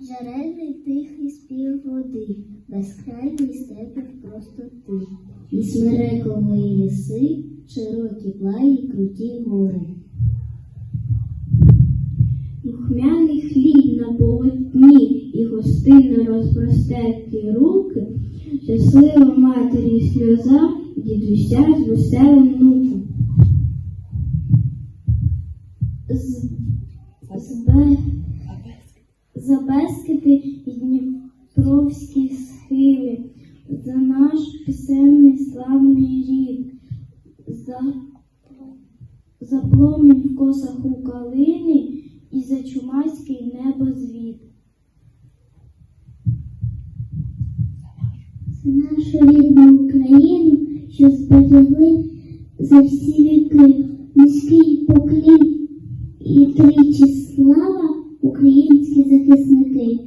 Жарений тихий спів води, безкрайній степів простоти, і смирекової ліси, широкі плаї, круті гори. Духмяний хліб на полотні і гостинно розпростерті руки, щаслива матері сльоза, дідуся з веселим внуком. З, з за Бескиди і Дніпровські схили, за наш пісенний славний рід, за, за пломінь в косах у калини і за чумацький небозвід. За нашу рідну Україну, що зберегли за всі віки низький поклін і тричі слава українські захисники.